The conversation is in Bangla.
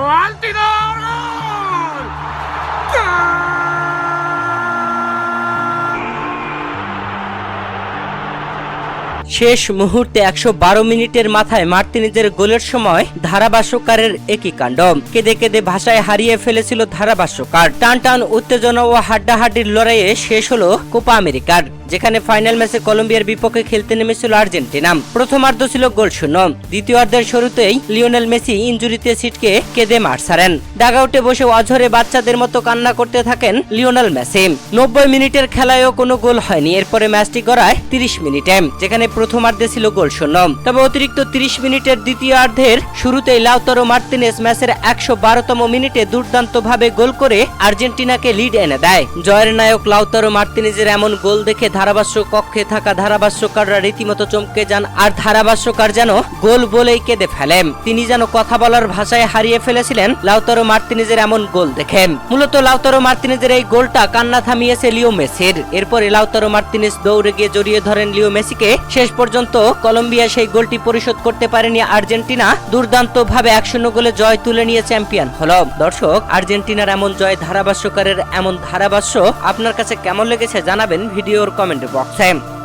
¡Fuego শেষ মুহূর্তে একশো বারো মিনিটের মাথায় মার্তিনিজের গোলের সময় ধারাভাষ্যকারের একই কাণ্ড। কেঁদে কেঁদে ভাষায় হারিয়ে ফেলেছিল ধারাভাষ্যকার। টান টান উত্তেজনা ও হাড্ডাহাড্ডির লড়াইয়ে শেষ হলো কোপা আমেরিকার, যেখানে ফাইনাল ম্যাচে কলম্বিয়ার বিপক্ষে খেলতে নেমেছিল আর্জেন্টিনা। প্রথমার্ধ ছিল গোল শূন্য। দ্বিতীয়ার্ধের শুরুতেই লিওনেল মেসি ইঞ্জুরিতে ছিটকে কেঁদে মাঠ ছাড়েন। ডাগাউটে বসে অঝরে বাচ্চাদের মতো কান্না করতে থাকেন লিওনেল মেসি। নব্বই মিনিটের খেলায়ও কোনো গোল হয়নি। এরপরে ম্যাচটি গড়ায় তিরিশ মিনিটে, যেখানে প্রথমার্ধে ছিল গোল শূন্য তবে অতিরিক্ত তিরিশ মিনিটের দ্বিতীয়ার্ধের শুরুতেই লাউতারো মার্তিনেস ম্যাচের একশো বারোতম মিনিটে দুর্দান্তভাবে গোল করে আর্জেন্টিনাকে লিড এনে দেয়। জয়ের নায়ক লাউতারো মার্তিনেজের এমন গোল দেখে ধারাভাষ্য কক্ষে থাকা ধারাভাষ্যকাররা রীতিমতো চমকে যান, আর ধারাভাষ্যকার যেন গোল বলেই কেঁদে ফেলেন। তিনি যেন কথা বলার ভাষায় হারিয়ে ফেলেছিলেন, লাউতারো মার্তিনেজের এমন গোল দেখে। মূলত লাউতারো মার্তিনেজের এই গোলটা কান্না থামিয়েছে লিও মেসির। এরপরে লাউতারো মার্তিনেজ দৌড়ে গিয়ে জড়িয়ে ধরেন লিও মেসিকে। শেষ পর্যন্ত কলম্বিয়া সেই গোলটি পরিশোধ করতে পারেনি আর্জেন্টিনা। দুর্দান্ত ভাবে এক শূন্য গোলে জয় তুলে নিয়ে চ্যাম্পিয়ন। হল, দর্শক, আর্জেন্টিনার এমন জয় ধারাভাষ্যকারের এমন ধারাভাষ্য আপনার কাছে কেমন লেগেছে জানাবেন ভিডিওর কমেন্ট বক্সে।